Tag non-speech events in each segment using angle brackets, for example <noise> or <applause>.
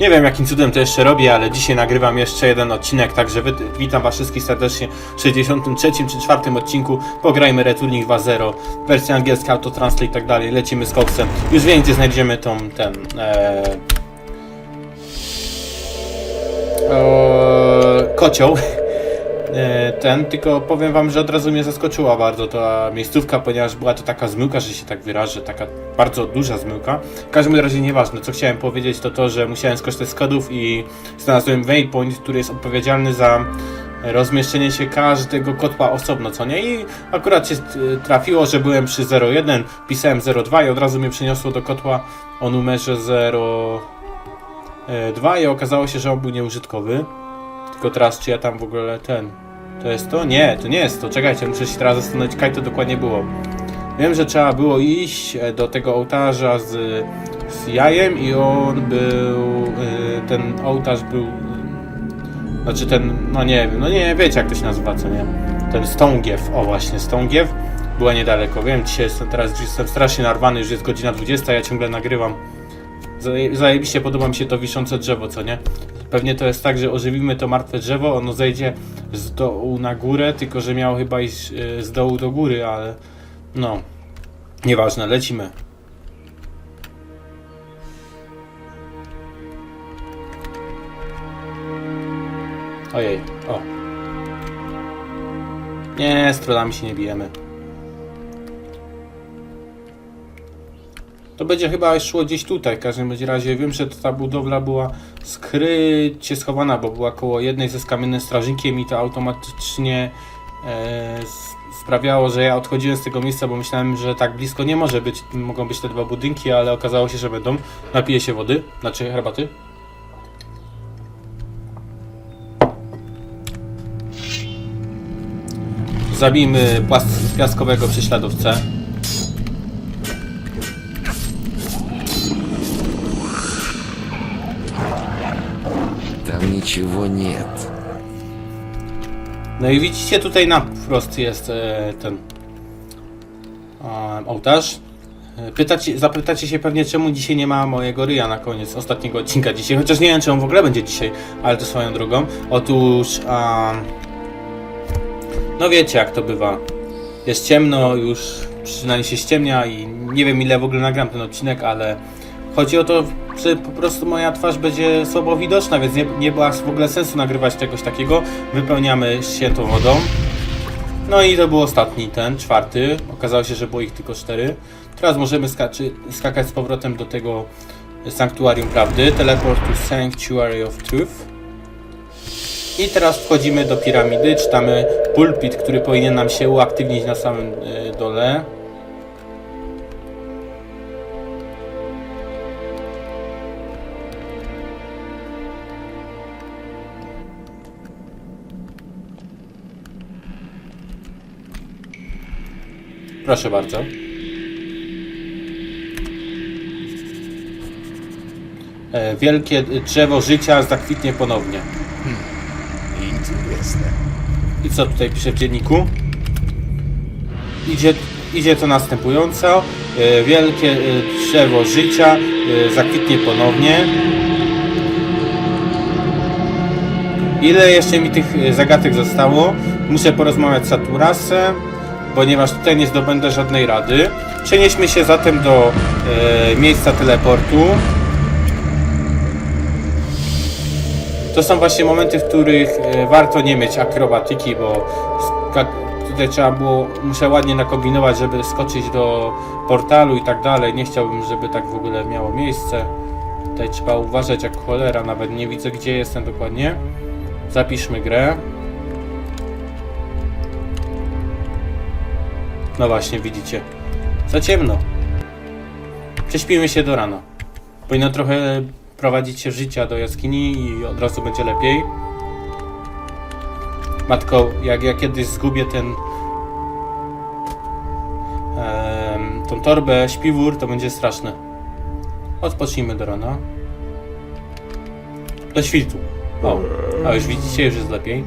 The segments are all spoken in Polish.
Nie wiem jakim cudem to jeszcze robię, ale dzisiaj nagrywam jeszcze jeden odcinek, także witam was wszystkich serdecznie w 63 czy 4 odcinku. Pograjmy Returning 2.0, wersja angielska, autotranslate i tak dalej, lecimy z koksem. Już wiem gdzie znajdziemy tą, ten... E, e, kocioł. E, ten, tylko powiem wam, że od razu mnie zaskoczyła bardzo ta miejscówka, ponieważ była to taka zmyłka, że się tak wyrażę, taka bardzo duża zmyłka. W każdym razie nieważne, co chciałem powiedzieć to to, że musiałem skorzystać z kodów i znalazłem waypoint, który jest odpowiedzialny za rozmieszczenie się każdego kotła osobno, co nie? I akurat się e, trafiło, że byłem przy 01, pisałem 02 i od razu mnie przeniosło do kotła o numerze 02 i okazało się, że on był nieużytkowy. Tylko teraz, czy ja tam w ogóle ten. To jest to? Nie, to nie jest to. Czekajcie, muszę się teraz zastanowić, kaj to dokładnie było. Wiem, że trzeba było iść e, do tego ołtarza z, z jajem i on był. e, Ten ołtarz był. Znaczy ten. No nie wiem, no nie wiecie jak to się nazywa, co nie? Ten stągiew, o właśnie, stągiew. Była niedaleko. Wiem, dzisiaj jestem teraz jestem strasznie narwany, już jest godzina 20, ja ciągle nagrywam. Zaje- Zajebiście podoba mi się to wiszące drzewo, co nie? Pewnie to jest tak, że ożywimy to martwe drzewo, ono zejdzie z dołu na górę, tylko że miało chyba iść e, z dołu do góry, ale no, nieważne, lecimy. Ojej, o. Nie, z się nie bijemy. To będzie chyba szło gdzieś tutaj, w każdym razie wiem, że ta budowla była skrycie schowana, bo była koło jednej ze z kamiennym strażnikiem i to automatycznie e, sprawiało, że ja odchodziłem z tego miejsca, bo myślałem, że tak blisko nie może być, mogą być te dwa budynki, ale okazało się, że będą. Napiję się wody, znaczy herbaty. Zabijmy piaskowego prześladowcę. ничего нет. No i widzicie tutaj na wprost jest e, ten e, ołtarz. E, Pytacie, zapytacie się pewnie czemu dzisiaj nie ma mojego ryja na koniec ostatniego odcinka dzisiaj, chociaż nie wiem czy on w ogóle będzie dzisiaj, ale to swoją drogą. Otóż a, no wiecie jak to bywa. Jest ciemno, już przynajmniej się ściemnia i nie wiem ile w ogóle nagram ten odcinek, ale chodzi o to, że po prostu moja twarz będzie słabo widoczna, więc nie, nie była w ogóle sensu nagrywać czegoś takiego. Wypełniamy świętą wodą. No i to był ostatni, ten, czwarty. Okazało się, że było ich tylko cztery. Teraz możemy skaczy, skakać z powrotem do tego Sanktuarium Prawdy. Teleport to Sanctuary of Truth. I teraz wchodzimy do piramidy, czytamy pulpit, który powinien nam się uaktywnić na samym y, dole. Proszę bardzo. E, wielkie drzewo życia zakwitnie ponownie. Hmm. Interesne. I co tutaj pisze w dzienniku? Idzie, idzie to następująco. E, wielkie e, drzewo życia zakwitnie ponownie. Ile jeszcze mi tych zagadek zostało? Muszę porozmawiać z Saturasem ponieważ tutaj nie zdobędę żadnej rady. Przenieśmy się zatem do e, miejsca teleportu. To są właśnie momenty, w których e, warto nie mieć akrobatyki, bo tutaj trzeba było, muszę ładnie nakombinować, żeby skoczyć do portalu i tak dalej. Nie chciałbym, żeby tak w ogóle miało miejsce. Tutaj trzeba uważać jak cholera, nawet nie widzę gdzie jestem dokładnie. Zapiszmy grę. No właśnie, widzicie. Za ciemno. Prześpimy się do rana. Powinno trochę prowadzić się życia do jaskini i od razu będzie lepiej. Matko, jak ja kiedyś zgubię ten tą torbę, śpiwór, to będzie straszne. Odpocznijmy do rana. Do świtu. O, a już widzicie, już jest lepiej.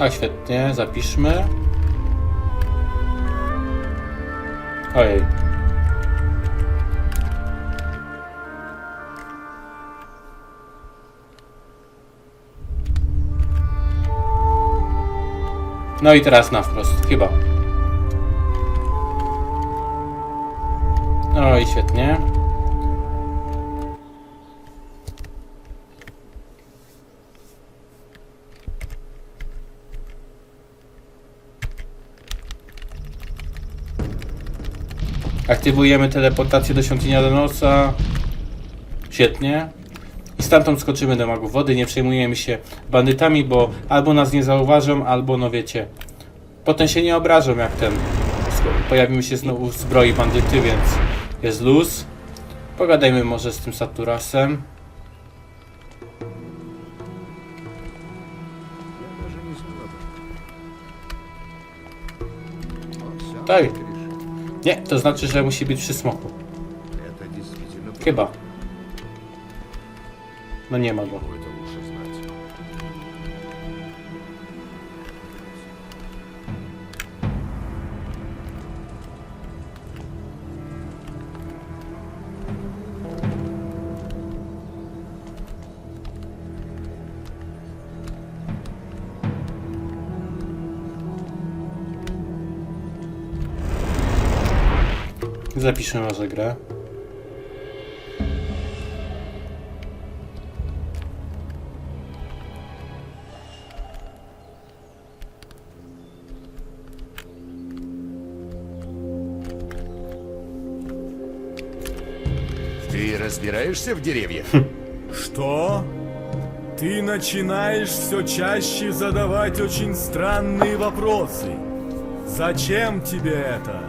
A świetnie, zapiszmy. Ojej. No i teraz na wprost, chyba. No i świetnie. Aktywujemy teleportację do świątyni Adenosa. Świetnie. I stamtąd skoczymy do magów wody. Nie przejmujemy się bandytami, bo albo nas nie zauważą, albo no wiecie. Potem się nie obrażą jak ten. Pojawimy się znowu w zbroi bandyty, więc jest luz. Pogadajmy może z tym Saturasem. Tak. Nie, to znaczy, że musi być przy smoku. Это действительно Chyba. No nie ma go. Zapiszmy może grę. Ты разбираешься в деревьях? Что? Ты начинаешь все чаще задавать очень странные вопросы. Зачем тебе это?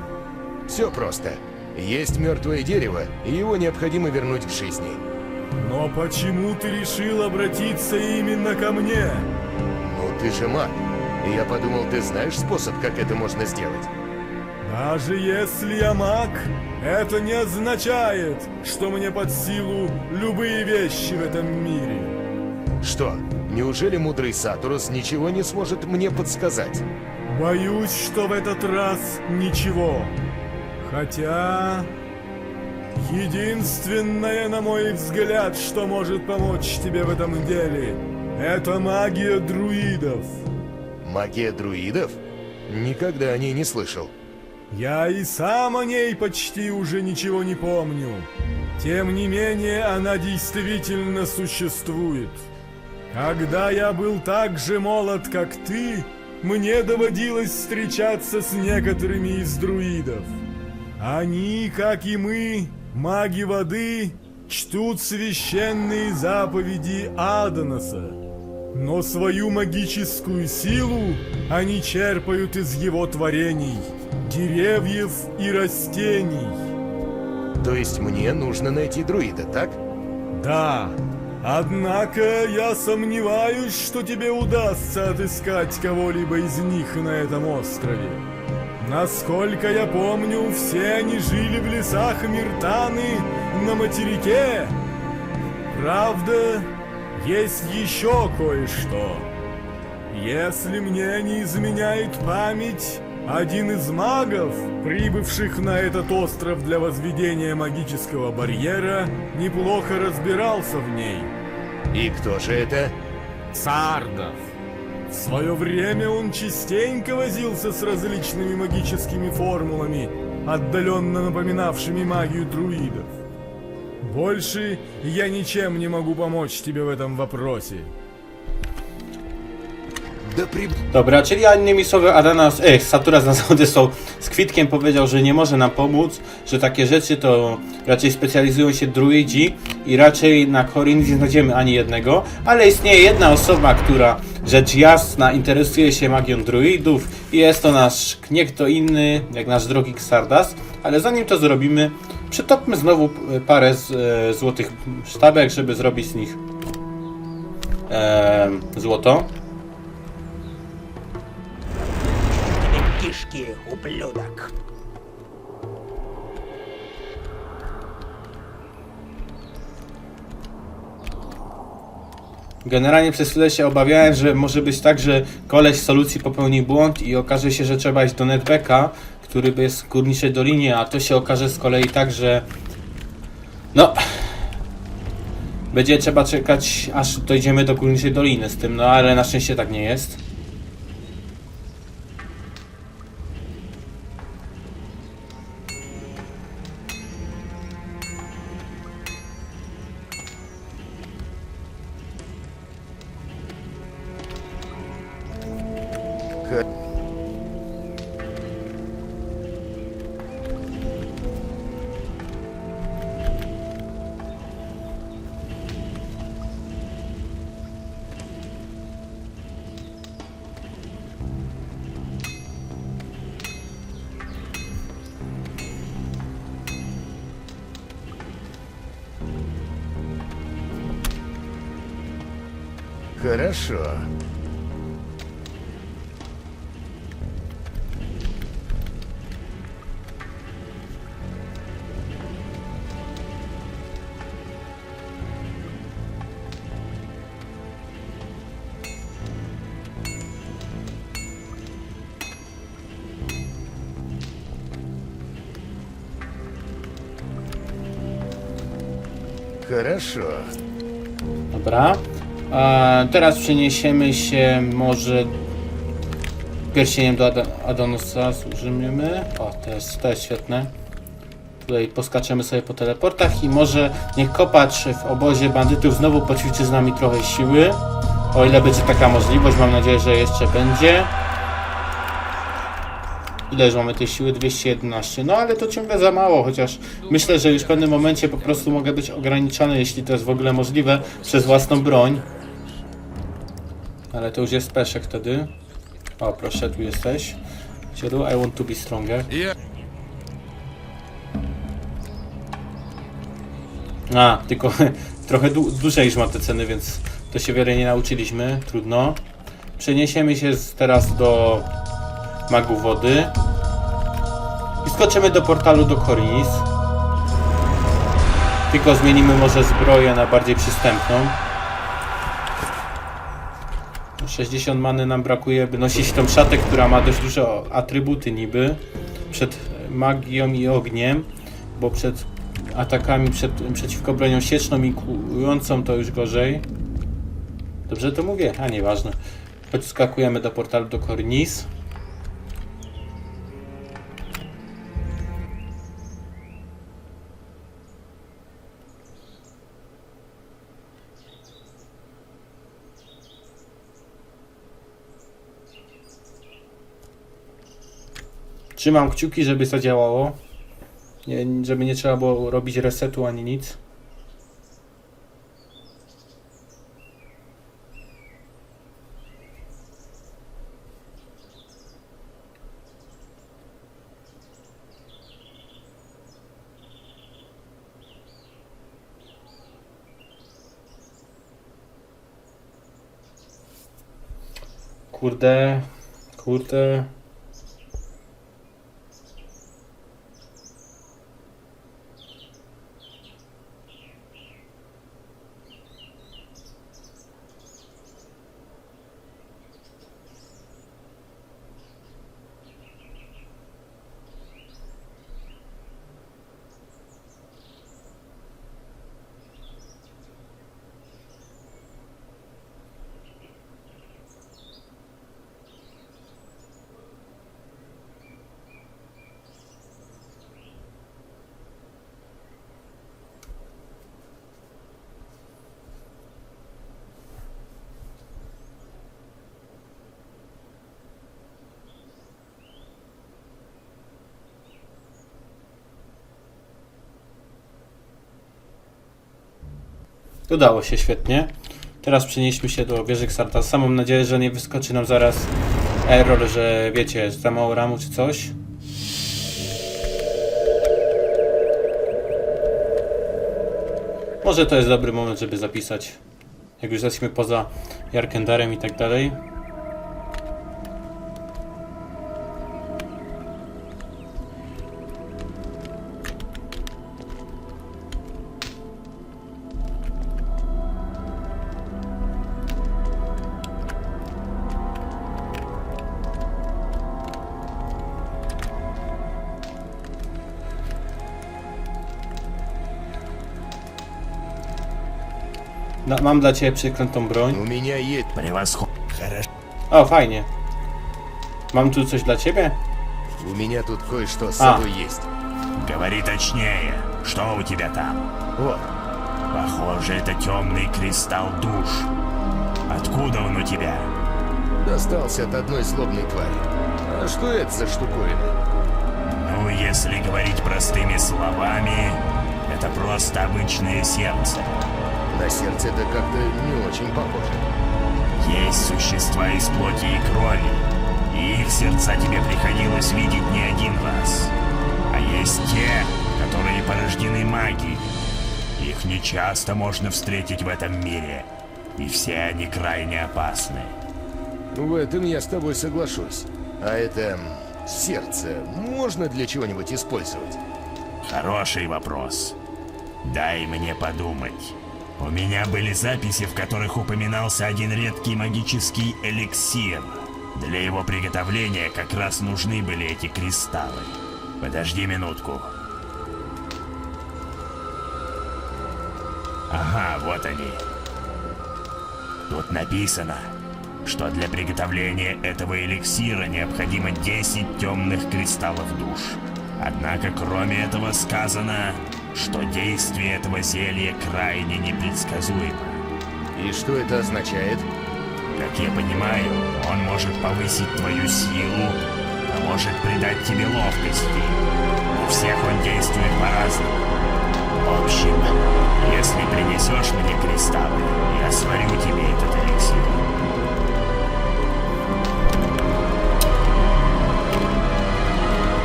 Все просто. Есть мертвое дерево, и его необходимо вернуть к жизни. Но почему ты решил обратиться именно ко мне? Ну ты же маг. Я подумал, ты знаешь способ, как это можно сделать? Даже если я маг, это не означает, что мне под силу любые вещи в этом мире. Что, неужели мудрый Сатурус ничего не сможет мне подсказать? Боюсь, что в этот раз ничего. Хотя... Единственное, на мой взгляд, что может помочь тебе в этом деле, это магия друидов. Магия друидов? Никогда о ней не слышал. Я и сам о ней почти уже ничего не помню. Тем не менее, она действительно существует. Когда я был так же молод, как ты, мне доводилось встречаться с некоторыми из друидов. Они, как и мы, маги воды, чтут священные заповеди Адоноса. Но свою магическую силу они черпают из его творений, деревьев и растений. То есть мне нужно найти друида, так? Да, однако я сомневаюсь, что тебе удастся отыскать кого-либо из них на этом острове. Насколько я помню, все они жили в лесах Миртаны на материке. Правда, есть еще кое-что. Если мне не изменяет память, один из магов, прибывших на этот остров для возведения магического барьера, неплохо разбирался в ней. И кто же это? Сардов. В свое время он частенько возился с различными магическими формулами, отдаленно напоминавшими магию друидов. Больше я ничем не могу помочь тебе в этом вопросе. Да при... Dobra, czyli innymi słowy Adanas, eh, Saturas na zawody są z kwitkiem powiedział, że nie może nam pomóc, że takie rzeczy to raczej specjalizują się druidzi i raczej na Korin nie znajdziemy ani jednego, ale istnieje jedna osoba, która Rzecz jasna, interesuje się magią druidów i jest to nasz nie kto inny, jak nasz drogi Xardas, ale zanim to zrobimy, przytopmy znowu parę z, e, złotych sztabek, żeby zrobić z nich e, złoto. Kiszki, upludak. Generalnie przez chwilę się obawiałem, że może być tak, że koleś z solucji popełni błąd i okaże się, że trzeba iść do netbacka, który jest w górniczej dolinie, a to się okaże z kolei tak, że no będzie trzeba czekać aż dojdziemy do górniczej doliny z tym, no ale na szczęście tak nie jest. Хорошо. Хорошо. Dobra. Teraz przeniesiemy się może pierścieniem do Ad Adonusa służymy. O, to jest, to jest świetne. Tutaj poskaczemy sobie po teleportach i może niech kopacz w obozie bandytów znowu poćwiczy z nami trochę siły. O ile będzie taka możliwość, mam nadzieję, że jeszcze będzie. Ile już mamy tej siły? 211. No ale to ciągle za mało, chociaż myślę, że już w pewnym momencie po prostu mogę być ograniczony, jeśli to jest w ogóle możliwe, przez własną broń. Ale to już jest peszek wtedy. O, proszę, tu jesteś. Cielu, I want to be stronger. A, tylko <laughs> trochę dłużej już ma te ceny, więc to się wiele nie nauczyliśmy. Trudno. Przeniesiemy się teraz do magu wody. I skoczymy do portalu do Korinis. Tylko zmienimy może zbroję na bardziej przystępną. 60 many nam brakuje, by nosić tą szatę, która ma dość duże atrybuty niby. Przed magią i ogniem, bo przed atakami przed, przeciwko bronią sieczną i kłującą to już gorzej. Dobrze to mówię? A nieważne. Podskakujemy do portalu do Kornis. Trzymam kciuki, żeby zadziałało. Nie, żeby nie trzeba było robić resetu ani nic. Kurde, kurde. Udało się świetnie. Teraz przenieśmy się do wieży Xartasa. Mam nadzieję, że nie wyskoczy nam zaraz error, że wiecie, za mało ramu czy coś. Może to jest dobry moment, żeby zapisać. Jak już jesteśmy poza Jarkendarem i tak dalej. Mam dla ciebie przykrętą broń. У меня есть... Превосходно. Хорошо. O, fajnie. Mam tu coś dla ciebie? У меня тут кое-что с А. собой есть. Говори точнее. Что у тебя там? Вот. Похоже, это темный кристалл душ. Откуда он у тебя? Достался от одной злобной твари. А что это за штуковина? Ну, если говорить простыми словами, это просто обычное сердце. На сердце это как-то не очень похоже. Есть существа из плоти и крови, и их сердца тебе приходилось видеть не один раз. А есть те, которые порождены магией. Их нечасто можно встретить в этом мире, и все они крайне опасны. В этом я с тобой соглашусь. А это... сердце можно для чего-нибудь использовать? Хороший вопрос. Дай мне подумать. У меня были записи, в которых упоминался один редкий магический эликсир. Для его приготовления как раз нужны были эти кристаллы. Подожди минутку. Ага, вот они. Тут написано, что для приготовления этого эликсира необходимо 10 темных кристаллов душ. Однако, кроме этого, сказано, что действие этого зелья крайне непредсказуемо. И что это означает? Как я понимаю, он может повысить твою силу, а может придать тебе ловкости. У всех он действует по-разному. В общем, если принесешь мне кристаллы, я сварю тебе этот эликсир.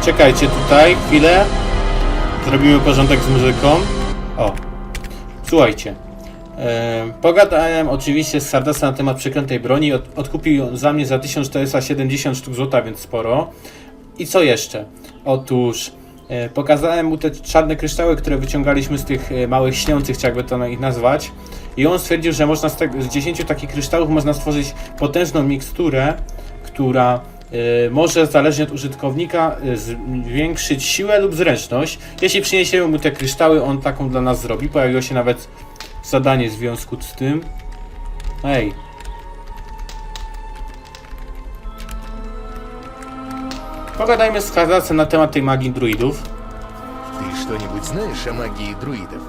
Czekajcie tutaj, chwilę. Zrobimy porządek z muzyką. O, słuchajcie. E, pogadałem oczywiście z Sardasa na temat przeklętej broni. Od, odkupił za mnie za 1470 sztuk złota, więc sporo. I co jeszcze? Otóż e, pokazałem mu te czarne kryształy, które wyciągaliśmy z tych e, małych śniących, jakby to ich nazwać. I on stwierdził, że można z, tego, z 10 takich kryształów można stworzyć potężną miksturę, która może zależnie od użytkownika e, zwiększyć siłę lub zręczność. Jeśli przyniesiemy mu te kryształy, on taką dla nas zrobi. Pojawiło się nawet zadanie w związku z tym. Ej. Pogadajmy z Kazacem na temat tej magii druidów. Ты что-нибудь знаешь о магии друидов?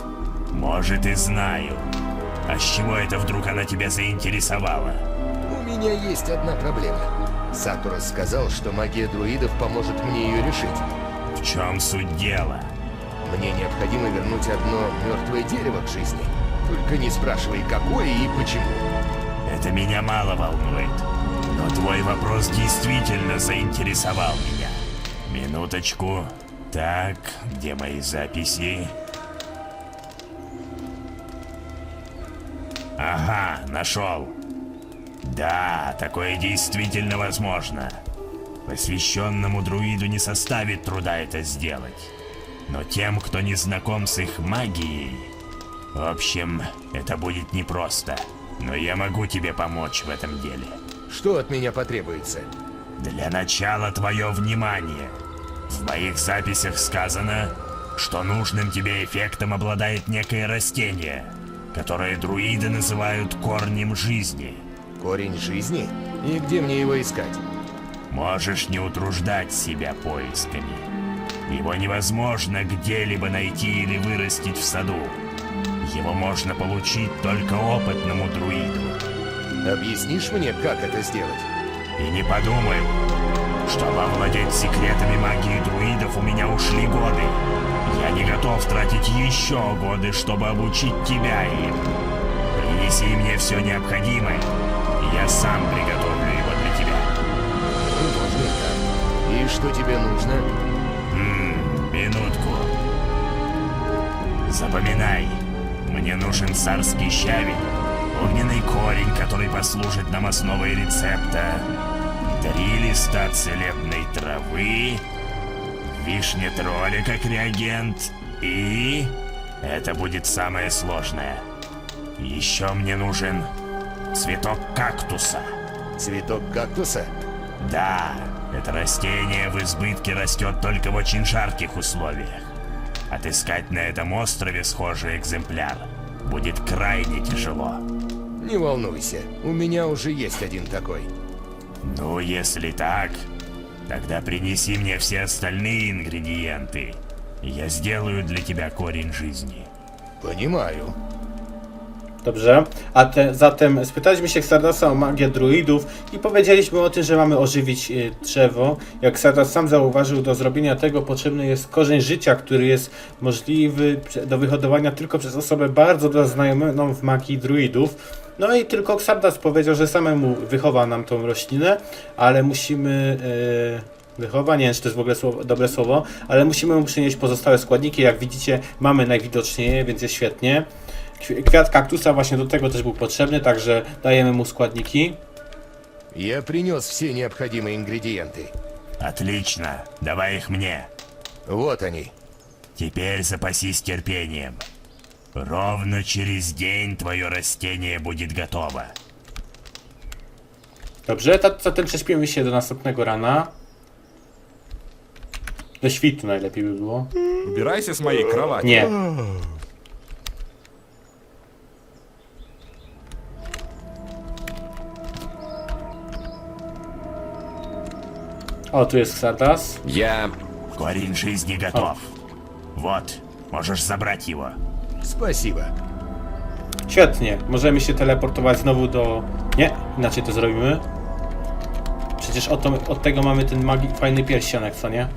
Может и знаю. А с чего это вдруг она тебя заинтересовала? У меня есть одна проблема. Сатурос сказал, что магия друидов поможет мне ее решить. В чем суть дела? Мне необходимо вернуть одно мертвое дерево к жизни. Только не спрашивай, какое и почему. Это меня мало волнует. Но твой вопрос действительно заинтересовал меня. Минуточку. Так, где мои записи? Ага, нашел. Да, такое действительно возможно. Посвященному друиду не составит труда это сделать. Но тем, кто не знаком с их магией... В общем, это будет непросто. Но я могу тебе помочь в этом деле. Что от меня потребуется? Для начала твое внимание. В моих записях сказано, что нужным тебе эффектом обладает некое растение, которое друиды называют корнем жизни. Корень жизни? И где мне его искать? Можешь не утруждать себя поисками. Его невозможно где-либо найти или вырастить в саду. Его можно получить только опытному друиду. Объяснишь мне, как это сделать? И не подумай, чтобы овладеть секретами магии друидов у меня ушли годы. Я не готов тратить еще годы, чтобы обучить тебя им. Принеси мне все необходимое, я сам приготовлю его для тебя. Можно и так. И что тебе нужно? М, минутку. Запоминай, мне нужен царский щавель, огненный корень, который послужит нам основой рецепта, три листа целебной травы, вишня тролля как реагент и... Это будет самое сложное. Еще мне нужен цветок кактуса. Цветок кактуса? Да, это растение в избытке растет только в очень жарких условиях. Отыскать на этом острове схожий экземпляр будет крайне тяжело. Не волнуйся, у меня уже есть один такой. Ну, если так, тогда принеси мне все остальные ингредиенты. Я сделаю для тебя корень жизни. Понимаю. Dobrze, a te, zatem spytaliśmy się Xardasa o magię druidów i powiedzieliśmy o tym, że mamy ożywić y, drzewo. Jak Xardas sam zauważył, do zrobienia tego potrzebny jest korzeń życia, który jest możliwy do wyhodowania tylko przez osobę bardzo zaznajomioną w magii druidów. No i tylko Xardas powiedział, że samemu wychowa nam tą roślinę, ale musimy... y, Wychowa, nie wiem, czy to jest w ogóle słowo, dobre słowo, ale musimy mu przynieść pozostałe składniki. Jak widzicie, mamy najwidoczniej więc jest świetnie. Kwi- Kwiat kaktusa właśnie do tego też był potrzebny, także dajemy mu składniki. Я принес все необходимые ингредиенты. Отлично, давай их мне. Вот они. Теперь запасись терпением. Ровно через день твое растение будет готово. Dobrze, ta- zatem prześpimy się do następnego rana. Do świtu najlepiej by było. Убирайся с моей кровати. Nie. O, tu jest Xardas. Я... Корень жизни готов. Вот, можешь забрать его. Спасибо. Świetnie, możemy się teleportować znowu do... Nie, inaczej to zrobimy. Przecież od, to, od tego mamy ten magi... fajny pierścionek, co nie?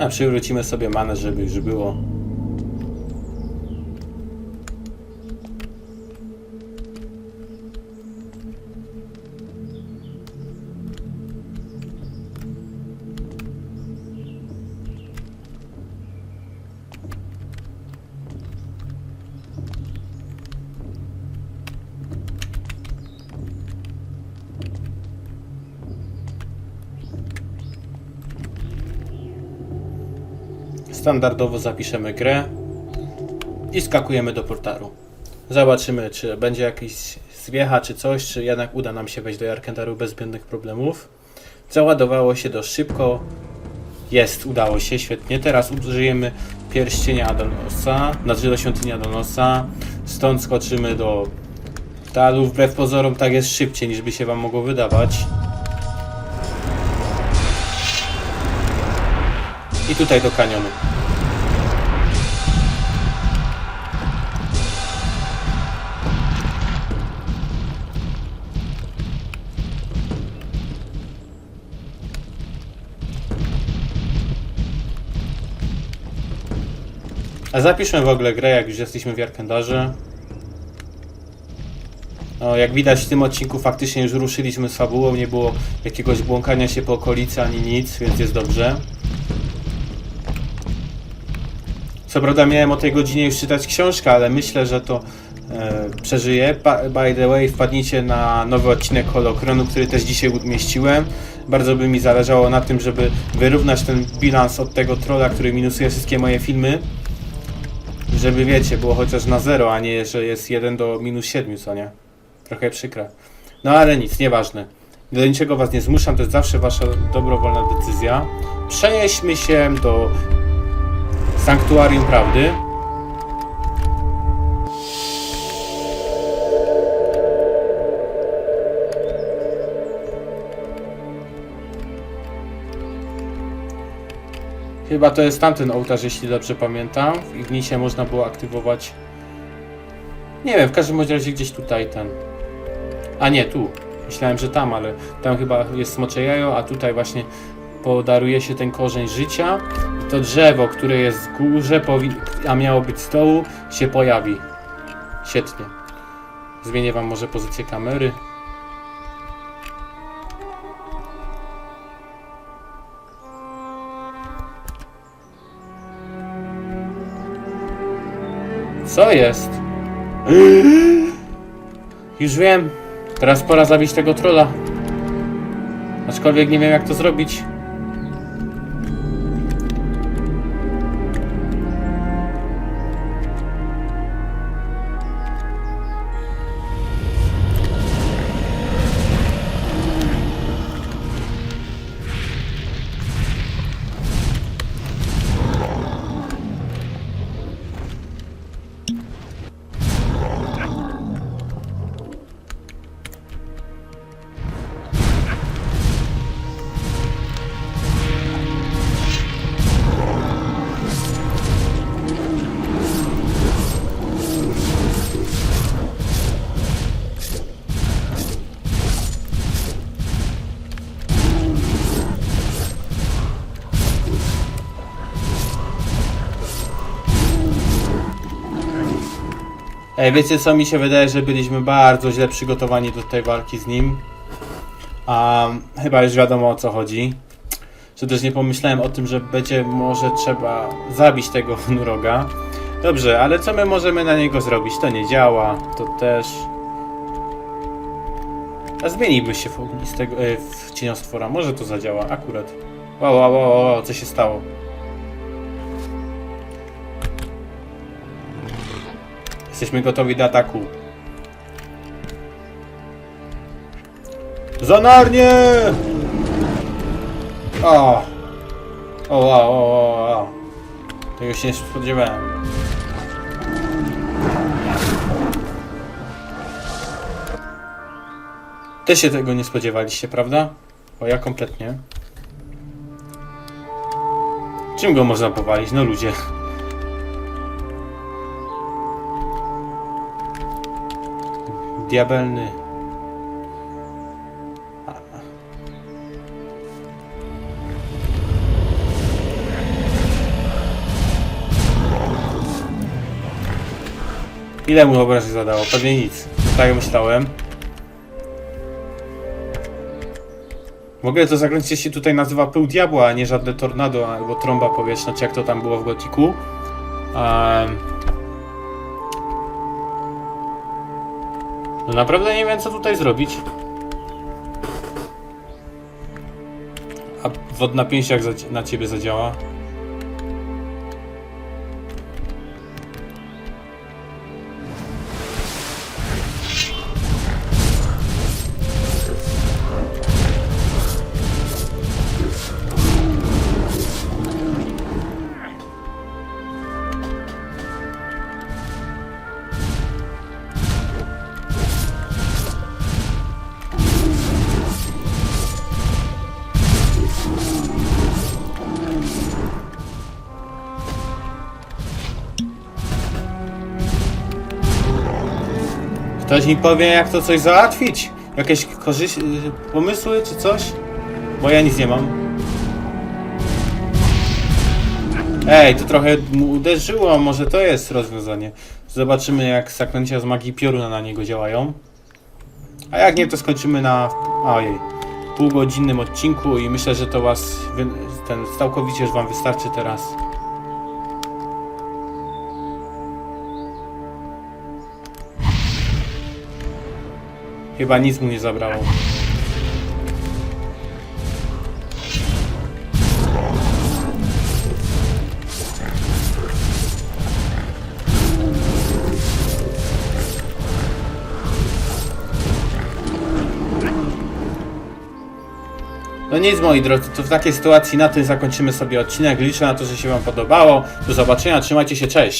A przywrócimy sobie manę, żeby już było. Standardowo zapiszemy grę i skakujemy do portalu. Zobaczymy, czy będzie jakiś zwiecha, czy coś, czy jednak uda nam się wejść do Jarkendaru bez zbędnych problemów. Załadowało się dość szybko. Jest, udało się, świetnie. Teraz użyjemy pierścienia Adonosa, znaczy do świątyni Adonosa. Stąd skoczymy do portalu. Wbrew pozorom tak jest szybciej, niż by się wam mogło wydawać. I tutaj do kanionu. Zapiszmy w ogóle grę, jak już jesteśmy w Jarkendarze. No, jak widać w tym odcinku faktycznie już ruszyliśmy z fabułą, nie było jakiegoś błąkania się po okolicy ani nic, więc jest dobrze. Co prawda miałem o tej godzinie już czytać książkę, ale myślę, że to e, przeżyję. By the way, wpadnijcie na nowy odcinek Holokronu, który też dzisiaj umieściłem. Bardzo by mi zależało na tym, żeby wyrównać ten bilans od tego trolla, który minusuje wszystkie moje filmy. Żeby wiecie, było chociaż na zero, a nie, że jest 1 do minus 7, co nie? Trochę przykre. No ale nic, nieważne. Do niczego was nie zmuszam, to jest zawsze wasza dobrowolna decyzja. Przenieśmy się do Sanktuarium Prawdy. Chyba to jest tamten ołtarz, jeśli dobrze pamiętam. W Ignisie można było aktywować... Nie wiem, w każdym razie gdzieś tutaj ten... A nie, tu. Myślałem, że tam, ale tam chyba jest smocze jajo, a tutaj właśnie podaruje się ten korzeń życia. I to drzewo, które jest w górze, a miało być z dołu, się pojawi. Świetnie. Zmienię wam może pozycję kamery. Co jest? Już wiem. Teraz pora zabić tego trolla. Aczkolwiek nie wiem jak to zrobić. Ej, wiecie co mi się wydaje, że byliśmy bardzo źle przygotowani do tej walki z nim. A chyba już wiadomo o co chodzi. Że też nie pomyślałem o tym, że będzie może trzeba zabić tego <laughs> Nuroga. Dobrze, ale co my możemy na niego zrobić? To nie działa, to też. A zmieniłby się w ognistego, e, w cieniostwora. Może to zadziała, akurat. Wow, wow, wow, wow, co się stało? Jesteśmy gotowi do ataku. Zonarnie! O! O, o, o, o. Tego się nie spodziewałem. Też się tego nie spodziewaliście, prawda? Bo ja kompletnie. Czym go można powalić? No ludzie. Diabelny. Ile mu obrażeń zadało? Pewnie nic. Tak myślałem. W ogóle to zaklęcie się tutaj nazywa Pył Diabła, a nie żadne tornado albo trąba powietrzna, czy jak to tam było w Gotiku. Um, no naprawdę nie wiem co tutaj zrobić. A wodna pięść jak na ciebie zadziała? Mi powie, jak to coś załatwić? Jakieś korzyść, y, pomysły czy coś? Bo ja nic nie mam. Ej, to trochę mu uderzyło, może to jest rozwiązanie. Zobaczymy, jak zaklęcia z magii pioruna na niego działają. A jak nie, to skończymy na ojej, półgodzinnym odcinku i myślę, że to was, ten całkowicie już wam wystarczy teraz. Chyba nic mu nie zabrało. No nic moi drodzy, to w takiej sytuacji na tym zakończymy sobie odcinek. Liczę na to, że się wam podobało. Do zobaczenia, trzymajcie się, cześć!